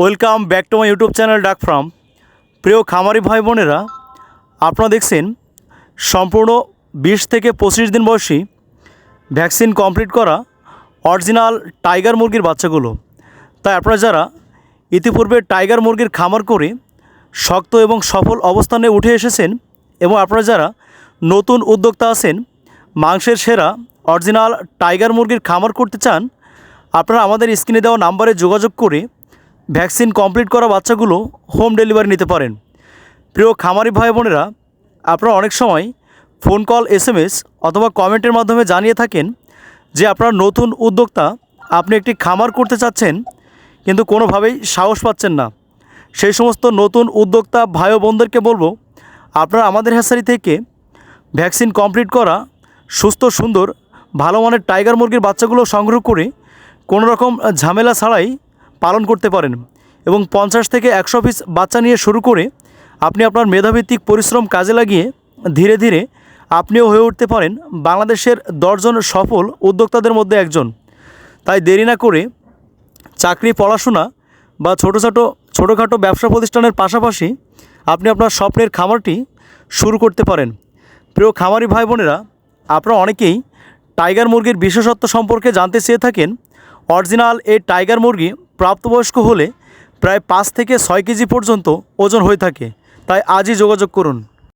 Welcome back to my YouTube channel duck farm. প্রিয় খামারি ভাই বোনেরা, আপনারা দেখছেন সম্পূর্ণ বিশ থেকে পঁচিশ দিন বয়সী ভ্যাকসিন কমপ্লিট করা অরিজিনাল টাইগার মুরগির বাচ্চাগুলো। তাই আপনারা যারা ইতিপূর্বে টাইগার মুরগির খামার করে শক্ত এবং সফল অবস্থানে উঠে এসেছেন এবং আপনারা যারা নতুন উদ্যোক্তা আছেন, মাংসের সেরা অরিজিনাল টাইগার মুরগির খামার করতে চান, আপনারা আমাদের স্ক্রিনে দেওয়া নাম্বারে যোগাযোগ করে ভ্যাকসিন কমপ্লিট করা বাচ্চাগুলো হোম ডেলিভারি নিতে পারেন। প্রিয় খামারি ভাই বোনেরা, আপনারা অনেক সময় ফোন কল, এসএমএস অথবা কমেন্টের মাধ্যমে জানিয়ে থাকেন যে আপনার নতুন উদ্যোক্তা, আপনি একটি খামার করতে চাচ্ছেন, কিন্তু কোনোভাবেই সাহস পাচ্ছেন না। সেই সমস্ত নতুন উদ্যোক্তা ভাই বোনদেরকে বলব, আপনারা আমাদের হ্যাসারি থেকে ভ্যাকসিন কমপ্লিট করা সুস্থ, সুন্দর, ভালো মানের টাইগার মুরগির বাচ্চাগুলো সংগ্রহ করে কোনো রকম ঝামেলা ছাড়াই পালন করতে পারেন এবং পঞ্চাশ থেকে একশো পিস বাচ্চা নিয়ে শুরু করে আপনি আপনার মেধাভিত্তিক পরিশ্রম কাজে লাগিয়ে ধীরে ধীরে আপনিও হয়ে উঠতে পারেন বাংলাদেশের দশজন সফল উদ্যোক্তাদের মধ্যে একজন। তাই দেরি না করে চাকরি, পড়াশোনা বা ছোটো ছোটো, ছোটোখাটো ব্যবসা প্রতিষ্ঠানের পাশাপাশি আপনি আপনার স্বপ্নের খামারটি শুরু করতে পারেন। প্রিয় খামারি ভাই বোনেরা আপনারা অনেকেই টাইগার মুরগির বিশেষত্ব সম্পর্কে জানতে চেয়ে থাকেন। অরিজিনাল এই টাইগার মুরগি প্রাপ্তবয়স্ক হলে প্রায় পাঁচ থেকে ছয় কেজি পর্যন্ত ওজন হয়ে থাকে। তাই আজই যোগাযোগ করুন।